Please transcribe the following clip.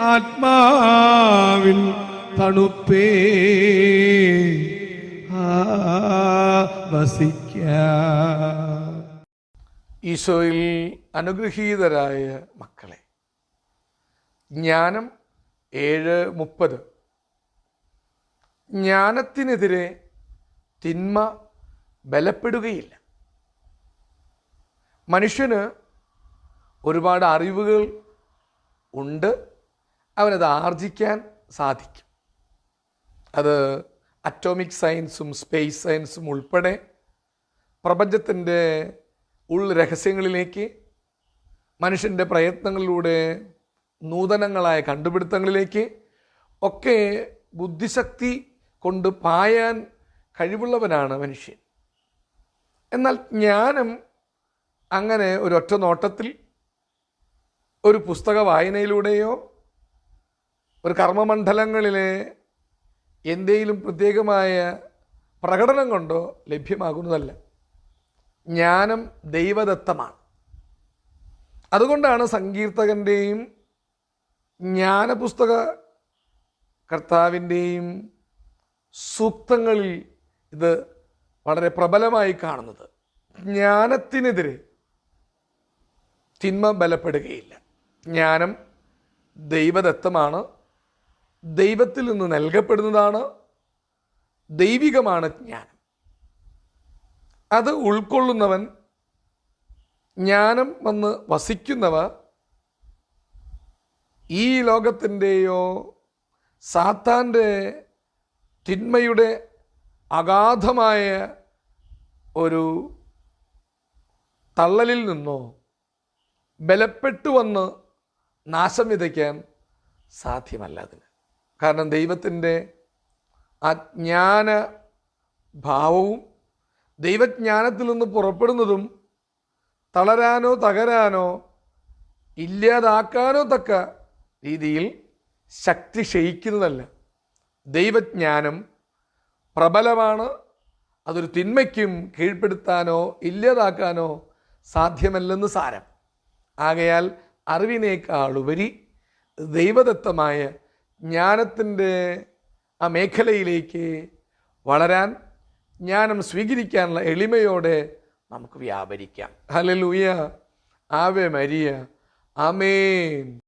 ആത്മാവിൻ തണുപ്പേ. വസിക്ക. ഈശോയിൽ അനുഗ്രഹീതരായ മക്കളെ ജ്ഞാനം ഏഴ് മുപ്പത്. ജ്ഞാനത്തിനെതിരെ തിന്മ ബലപ്പെടുകയില്ല. മനുഷ്യന് ഒരുപാട് അറിവുകൾ ഉണ്ട് അവനത് ആർജിക്കാൻ സാധിക്കും. അത് അറ്റോമിക് സയൻസും സ്പേസ് സയൻസും ഉൾപ്പെടെ പ്രപഞ്ചത്തിന്റെ ഉൾ രഹസ്യങ്ങളിലേക്ക് മനുഷ്യന്റെ പ്രയത്നങ്ങളിലൂടെ നൂതനങ്ങളായ കണ്ടുപിടുത്തങ്ങളിലേക്ക് ഒക്കെ ബുദ്ധിശക്തി കൊണ്ട് പായാൻ കഴിവുള്ളവനാണ് മനുഷ്യൻ. എന്നാൽ ജ്ഞാനം അങ്ങനെ ഒരൊറ്റ നോട്ടത്തിൽ ഒരു പുസ്തക വായനയിലൂടെയോ ഒരു കർമ്മമണ്ഡലങ്ങളിലെ എന്തെങ്കിലും പ്രത്യേകമായ പ്രകടനം കൊണ്ടോ ലഭ്യമാകുന്നതല്ല. ജ്ഞാനം ദൈവദത്തമാണ്. അതുകൊണ്ടാണ് സങ്കീർത്തകന്റെയും ജ്ഞാനപുസ്തക കർത്താവിന്റെയും സൂക്തങ്ങളിൽ ഇത് വളരെ പ്രബലമായി കാണുന്നത്. ജ്ഞാനത്തിനെതിരെ തിന്മ ബലപ്പെടുകയില്ല. ജ്ഞാനം ദൈവദത്തമാണ്. ദൈവത്തിൽ നിന്ന് നൽകപ്പെടുന്നതാണ് ദൈവികമാണ് ജ്ഞാനം. അത് ഉൾക്കൊള്ളുന്നവൻ ജ്ഞാനം വന്ന് വസിക്കുന്നവ ഈ ലോകത്തിന്റെയോ സാത്താന്റെ തിന്മയുടെ അഗാധമായ ഒരു തള്ളലിൽ നിന്നോ ബലപ്പെട്ടു വന്ന് നാശം വിതയ്ക്കാൻ സാധ്യമല്ല അതിന്. കാരണം ദൈവത്തിന്റെ അജ്ഞാന ജ്ഞാന ഭാവവും ദൈവജ്ഞാനത്തിൽ നിന്ന് പുറപ്പെടുന്നതും തളരാനോ തകരാനോ ഇല്ലാതാക്കാനോ തക്ക രീതിയിൽ ശക്തി ക്ഷയിക്കുന്നതല്ല. ദൈവജ്ഞാനം പ്രബലമാണ് അതൊരു തിന്മയ്ക്കും കീഴ്പ്പെടുത്താനോ ഇല്ലാതാക്കാനോ സാധ്യമല്ലെന്ന് സാരം. ആകയാൽ അറിവിനേക്കാളുപരി ദൈവദത്തമായ ജ്ഞാനത്തിന്റെ ആ മേഖലയിലേക്ക് വളരാൻ ജ്ഞാനം സ്വീകരിക്കാനുള്ള എളിമയോടെ നമുക്ക് വ്യാപരിക്കാം. ഹലലൂയ ആവേ മരിയ. ആമേൻ.